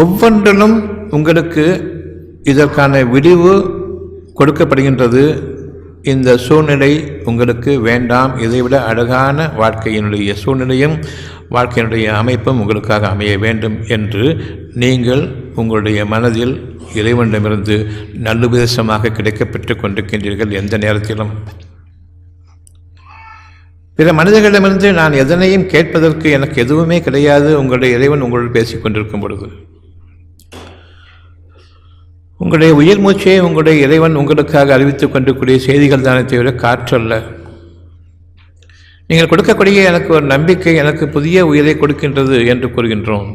ஒவ்வொன்றிலும் உங்களுக்கு இதற்கான விடிவு கொடுக்கப்படுகின்றது. இந்த சூழ்நிலை உங்களுக்கு வேண்டாம். இதைவிட அழகான வாழ்க்கையினுடைய சூழ்நிலையும் வாழ்க்கையினுடைய அமைப்பும் உங்களுக்காக அமைய வேண்டும் என்று நீங்கள் உங்களுடைய மனதில் இறைவனிடமிருந்து நல்லுபதேசமாக கிடைக்கப்பெற்றுக் கொண்டிருக்கின்றீர்கள் எந்த நேரத்திலும். பிற மனிதர்களிடமிருந்து நான் எதனையும் கேட்பதற்கு எனக்கு எதுவுமே கிடையாது. உங்களுடைய இறைவன் உங்களோடு பேசிக் கொண்டிருக்கும் பொழுது. உங்களுடைய உயிர் மூச்சையை உங்களுடைய இறைவன் உங்களுக்காக அறிவித்துக் கொண்டிருக்கூடிய செய்திகள் தானே தவிர காற்றல்ல. நீங்கள் கொடுக்கக்கூடிய எனக்கு ஒரு நம்பிக்கை எனக்கு புதிய உயிரை கொடுக்கின்றது என்று கூறுகின்றோம்.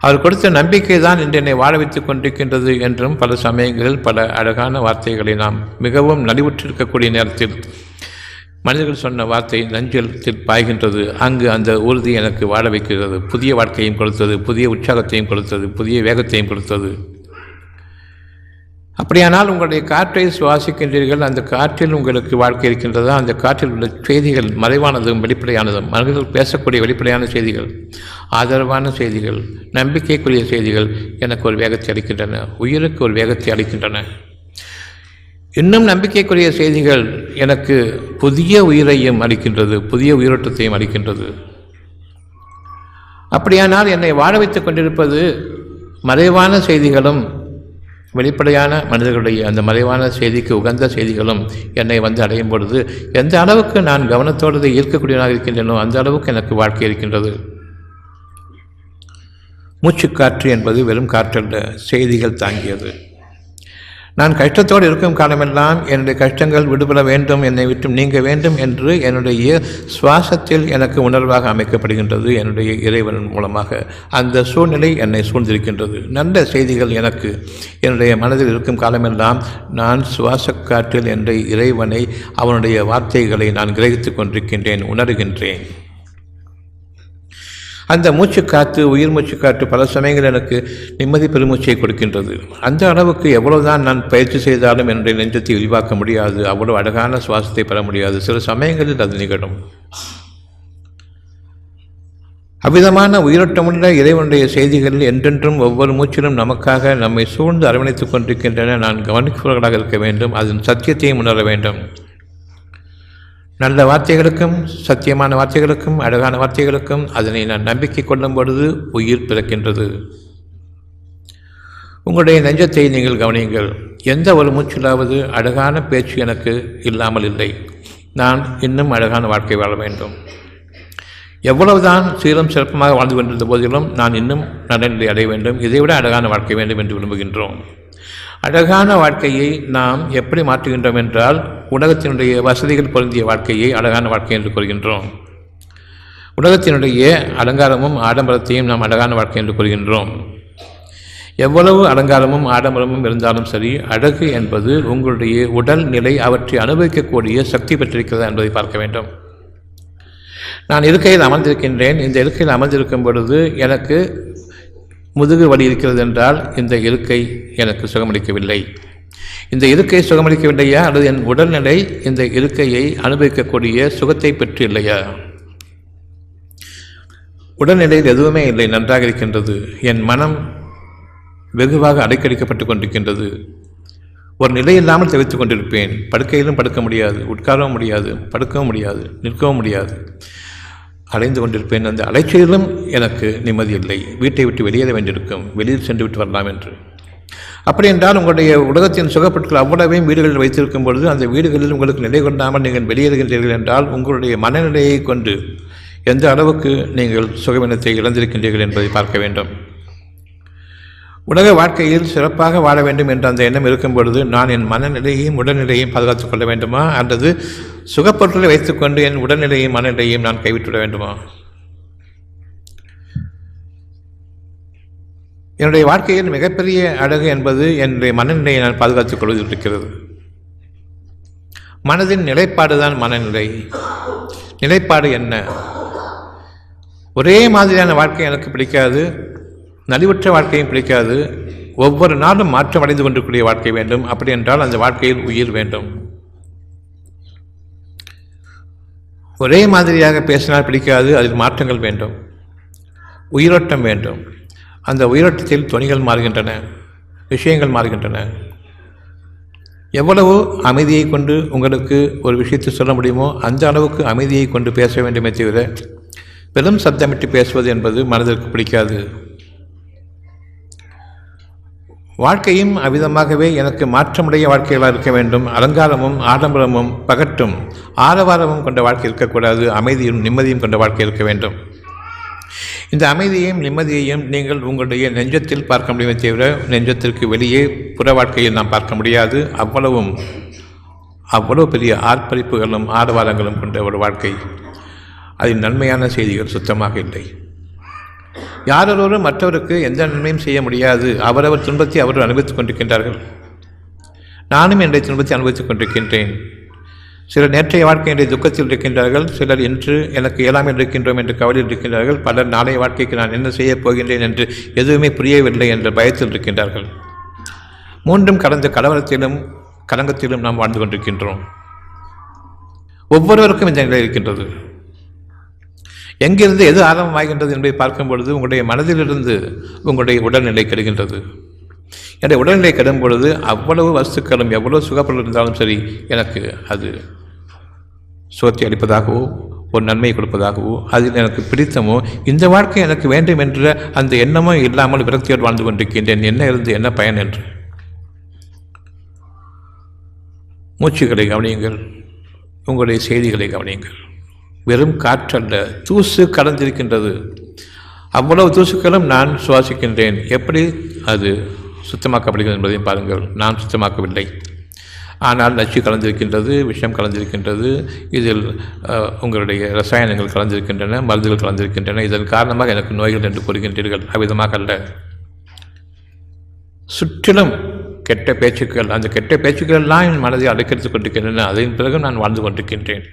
அவர் கொடுத்த நம்பிக்கை தான் இன்று என்னை வாழ வைத்துக் கொண்டிருக்கின்றது என்றும் பல சமயங்களில் பல அழகான வார்த்தைகளை நாம் மிகவும் நலிவுற்றிருக்கக்கூடிய நேரத்தில் மனிதர்கள் சொன்ன வார்த்தை நஞ்சில் பாய்கின்றது. அங்கு அந்த உறுதி எனக்கு வாழ வைக்கிறது. புதிய வாழ்க்கையும் கொடுத்தது புதிய உற்சாகத்தையும் கொடுத்தது புதிய வேகத்தையும் கொடுத்தது. அப்படியானால் உங்களுடைய காற்றை சுவாசிக்கின்றீர்கள். அந்த காற்றில் உங்களுக்கு வாழ்க்கை இருக்கின்றதா? அந்த காற்றில் உள்ள செய்திகள் மறைவானதும் வெளிப்படையானதும் மனிதர்கள் பேசக்கூடிய வெளிப்படையான செய்திகள் ஆதரவான செய்திகள் நம்பிக்கைக்குரிய செய்திகள் எனக்கு ஒரு வேகத்தை அளிக்கின்றன உயிருக்கு ஒரு வேகத்தை அளிக்கின்றன. இன்னும் நம்பிக்கைக்குரிய செய்திகள் எனக்கு புதிய உயிரையும் அளிக்கின்றது புதிய உயிரோட்டத்தையும் அளிக்கின்றது. அப்படியானால் என்னை வாழ வைத்துக் கொண்டிருப்பது மறைவான செய்திகளும் வெளிப்படையான மனிதர்களுடைய அந்த மறைவான செய்திக்கு உகந்த செய்திகளும் என்னை வந்து அடையும் பொழுது எந்த அளவுக்கு நான் கவனத்தோடு ஈர்க்கக்கூடியவனாக இருக்கின்றனோ அந்த அளவுக்கு எனக்கு வாழ்க்கை இருக்கின்றது. மூச்சுக்காற்று என்பது வெறும் காற்றல்ல செய்திகள் தாங்கியது. நான் கஷ்டத்தோடு இருக்கும் காலமெல்லாம் என்னுடைய கஷ்டங்கள் விடுபட வேண்டும் என்னை விட்டு நீங்க வேண்டும் என்று என்னுடைய சுவாசத்தில் எனக்கு உணர்வாக அமைக்கப்படுகின்றது என்னுடைய இறைவன் மூலமாக. அந்த சூழ்நிலை என்னை சூழ்ந்திருக்கின்றது. நல்ல செய்திகள் எனக்கு என்னுடைய மனதில் இருக்கும் காலமெல்லாம் நான் சுவாச காற்றில் என்ற இறைவனை அவனுடைய வார்த்தைகளை நான் கிரகித்துக் கொண்டிருக்கின்றேன் உணர்கின்றேன். அந்த மூச்சு காற்று உயிர் மூச்சு காற்று பல சமயங்கள் எனக்கு நிம்மதி பெருமூச்சை கொடுக்கின்றது. அந்த அளவுக்கு எவ்வளவுதான் நான் பயிற்சி செய்தாலும் என்னுடைய நெஞ்சத்தை விரிவாக்க முடியாது. அவ்வளவு அழகான சுவாசத்தை பெற முடியாது. சில சமயங்களில் அது நிகழும். அவ்விதமான உயிரோட்டமுள்ள இறைவனுடைய செய்திகளில் என்றென்றும் ஒவ்வொரு மூச்சிலும் நமக்காக நம்மை சூழ்ந்து அரவணைத்துக் கொண்டிருக்கின்றன. நான் கவனிப்பவர்களாக இருக்க வேண்டும். அதன் சத்தியத்தையும் உணர வேண்டும். நல்ல வார்த்தைகளுக்கும் சத்தியமான வார்த்தைகளுக்கும் அழகான வார்த்தைகளுக்கும் அதனை நான் நம்பிக்கை கொள்ளும் பொழுது உயிர் பிறக்கின்றது. உங்களுடைய நெஞ்சத்தை நீங்கள் கவனியுங்கள். எந்த ஒரு மூச்சிலாவது அழகான பேச்சு எனக்கு இல்லாமல் இல்லை. நான் இன்னும் அழகான வாழ்க்கை வாழ வேண்டும். எவ்வளவுதான் சீரம் சிறப்பமாக வாழ்ந்து கொண்டிருந்த போதிலும் நான் இன்னும் நலநிலை அடைய வேண்டும். இதைவிட அழகான வாழ்க்கை வேண்டும் என்று விரும்புகின்றோம். அழகான வாழ்க்கையை நாம் எப்படி மாற்றுகின்றோம் என்றால் உலகத்தினுடைய வசதிகள் பொருந்திய வாழ்க்கையை அழகான வாழ்க்கை என்று கூறுகின்றோம். உலகத்தினுடைய அலங்காரமும் ஆடம்பரத்தையும் நாம் அழகான வாழ்க்கை என்று கூறுகின்றோம். எவ்வளவு அலங்காரமும் ஆடம்பரமும் இருந்தாலும் சரி அழகு என்பது உங்களுடைய உடல் நிலை அவற்றை அனுபவிக்கக்கூடிய சக்தி பெற்றிருக்கிறதா என்பதை பார்க்க வேண்டும். நான் இருக்கையில் அமர்ந்திருக்கின்றேன். இந்த இருக்கையில் அமர்ந்திருக்கும் பொழுது எனக்கு முதுகு வலி இருக்கிறது என்றால் இந்த இருக்கை எனக்கு சுகமளிக்கவில்லை. இந்த இருக்கை சுகமளிக்கவில்லையா? அல்லது என் உடல்நிலை இந்த இருக்கையை அனுபவிக்கக்கூடிய சுகத்தை பெற்று இல்லையா உடல்நிலையில் எதுவுமே இல்லை நன்றாக இருக்கின்றது. என் மனம் வெகுவாக அடைக்கடிக்கப்பட்டு கொண்டிருக்கின்றது. ஒரு நிலை இல்லாமல் தவித்துக் கொண்டிருப்பேன். படுக்கையிலும் படுக்க முடியாது உட்காரவும் முடியாது படுக்கவும் முடியாது நிற்கவும் முடியாது. அலைந்து கொண்டிருப்பேன் அந்த அலைச்சலிலும் எனக்கு நிம்மதி இல்லை. வீட்டை விட்டு வெளியேற வேண்டியிருக்கும். வெளியில் சென்று விட்டு வரலாம் என்று. அப்படி என்றால் உங்களுடைய உலகத்தின் சுகப்பொருட்கள் அவ்வளவையும் வீடுகளில் வைத்திருக்கும் பொழுது அந்த வீடுகளில் உங்களுக்கு நிலை கொண்டாமல் நீங்கள் வெளியேறுகின்றீர்கள் என்றால் உங்களுடைய மனநிலையை கொண்டு எந்த அளவுக்கு நீங்கள் சுகவினத்தை இழந்திருக்கின்றீர்கள் என்பதை பார்க்க வேண்டும். உலக வாழ்க்கையில் சிறப்பாக வாழ வேண்டும் என்ற அந்த எண்ணம் இருக்கும் பொழுது நான் என் மனநிலையையும் உடல்நிலையையும் பாதுகாத்துக் கொள்ள வேண்டுமா? அல்லது சுகப்பொருட்களை வைத்துக்கொண்டு என் உடல்நிலையையும் மனநிலையையும் நான் கைவிட்டுவிட வேண்டுமா? என்னுடைய வாழ்க்கையில் மிகப்பெரிய அழகு என்பது என்னுடைய மனநிலையை நான் பாதுகாத்துக் கொள்வதில் இருக்கிறது மனதின் நிலைப்பாடு தான் மனநிலை. நிலைப்பாடு என்ன? ஒரே மாதிரியான வாழ்க்கை எனக்கு பிடிக்காது. நலிவுற்ற வாழ்க்கையும் பிடிக்காது. ஒவ்வொரு நாளும் மாற்றம் அடைந்து கொண்டிருக்கூடிய வாழ்க்கை வேண்டும். அப்படி என்றால் அந்த வாழ்க்கையில் உயிர் வேண்டும். ஒரே மாதிரியாக பேசினால் பிடிக்காது அதில் மாற்றங்கள் வேண்டும். உயிரோட்டம் வேண்டும். அந்த உயிரோட்டத்தில் துணிகள் மாறுகின்றன விஷயங்கள் மாறுகின்றன. எவ்வளவு அமைதியை கொண்டு உங்களுக்கு ஒரு விஷயத்தை சொல்ல முடியுமோ அந்த அளவுக்கு அமைதியை கொண்டு பேச வேண்டுமே தவிர பெரும் சத்தமிட்டு பேசுவது என்பது மனதிற்கு பிடிக்காது. வாழ்க்கையும் அவ்விதமாகவே எனக்கு மாற்றமுடைய வாழ்க்கைகளாக இருக்க வேண்டும். அலங்காரமும் ஆடம்பரமும் பகட்டும் ஆரவாரமும் கொண்ட வாழ்க்கை இருக்கக்கூடாது. அமைதியும் நிம்மதியும் கொண்ட வாழ்க்கை இருக்க வேண்டும். இந்த அமைதியையும் நிம்மதியையும் நீங்கள் உங்களுடைய நெஞ்சத்தில் பார்க்க முடியுமே தவிர நெஞ்சத்திற்கு வெளியே புற வாழ்க்கையில் நாம் பார்க்க முடியாது. அவ்வளவும் அவ்வளவு பெரிய ஆர்ப்பரிப்புகளும் ஆரவாரங்களும் கொண்ட ஒரு வாழ்க்கை. அதில் நன்மையான செய்திகள் சுத்தமாக இல்லை. யாரொருவரும் மற்றவருக்கு எந்த நன்மையும் செய்ய முடியாது. அவரவர் துன்பத்தை அவர்கள் அனுபவித்துக் கொண்டிருக்கின்றார்கள். நானும் என்னுடைய துன்பத்தை அனுபவித்துக் கொண்டிருக்கின்றேன். சிலர் நேற்றைய வாழ்க்கையினுடைய துக்கத்தில் இருக்கின்றார்கள். சிலர் இன்று எனக்கு இயலாமல் இருக்கின்றோம் என்று கவலையில் இருக்கின்றார்கள். பலர் நாளைய வாழ்க்கைக்கு நான் என்ன செய்யப் போகின்றேன் என்று எதுவுமே புரியவில்லை என்ற பயத்தில் இருக்கின்றார்கள். மூன்றும் கடந்த கலவரத்திலும் கலங்கத்திலும் நாம் வாழ்ந்து கொண்டிருக்கின்றோம். ஒவ்வொருவருக்கும் இந்த நிலை இருக்கின்றது. எங்கிருந்து எது ஆரம்பமாகின்றது என்பதை பார்க்கும் பொழுது உங்களுடைய மனதிலிருந்து உங்களுடைய உடல்நிலை கெடுகின்றது. என்னுடைய உடல்நிலை கெடும் பொழுது அவ்வளவு வஸ்துக்களும் எவ்வளவு சுகப்பொருள் இருந்தாலும் சரி எனக்கு அது சுகத்தை அளிப்பதாகவோ ஒரு நன்மை கொடுப்பதாகவோ அதில் எனக்கு பிடித்தமோ இந்த வாழ்க்கை எனக்கு வேண்டும் என்ற அந்த எண்ணமும் இல்லாமல் விரக்தியோடு வாழ்ந்து கொண்டிருக்கின்றேன். என்ன இருந்து என்ன பயன் என்று. மூச்சுகளை கவனியுங்கள். உங்களுடைய செய்திகளை கவனியுங்கள். வெறும் காற்றல்ல தூசு கலந்திருக்கின்றது அவ்வளவு தூசுக்களும் நான் சுவாசிக்கின்றேன். எப்படி? அது சுத்தமாக்கப்படுகிறது என்பதையும் பாருங்கள். நான் சுத்தமாக்கவில்லை. ஆனால் நச்சு கலந்திருக்கின்றது விஷம் கலந்திருக்கின்றது இதில் உங்களுடைய ரசாயனங்கள் கலந்திருக்கின்றன மருந்துகள் கலந்திருக்கின்றன. இதன் காரணமாக எனக்கு நோய்கள் என்று கூறுகின்றீர்கள். அவ்விதமாக அல்ல. சுற்றிலும் கெட்ட பேச்சுக்கள் அந்த கெட்ட பேச்சுக்கள் எல்லாம் என் மனதை அடைக்கெடுத்துக் கொண்டிருக்கின்றன. அதன் பிறகு நான் வாழ்ந்து கொண்டிருக்கின்றேன்.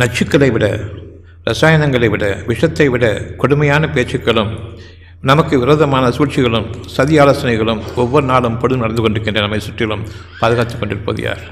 நச்சுக்களை விட ரசாயனங்களை விட விஷத்தை விட கொடுமையான பேச்சுக்களும் நமக்கு விரோதமான சூழ்ச்சிகளும் சதி ஆலோசனைகளும் ஒவ்வொரு நாளும் பொழுது நடந்து கொண்டிருக்கின்ற நம்மை சுற்றிலும் பாதுகாத்துக் கொண்டிருப்பது யார்?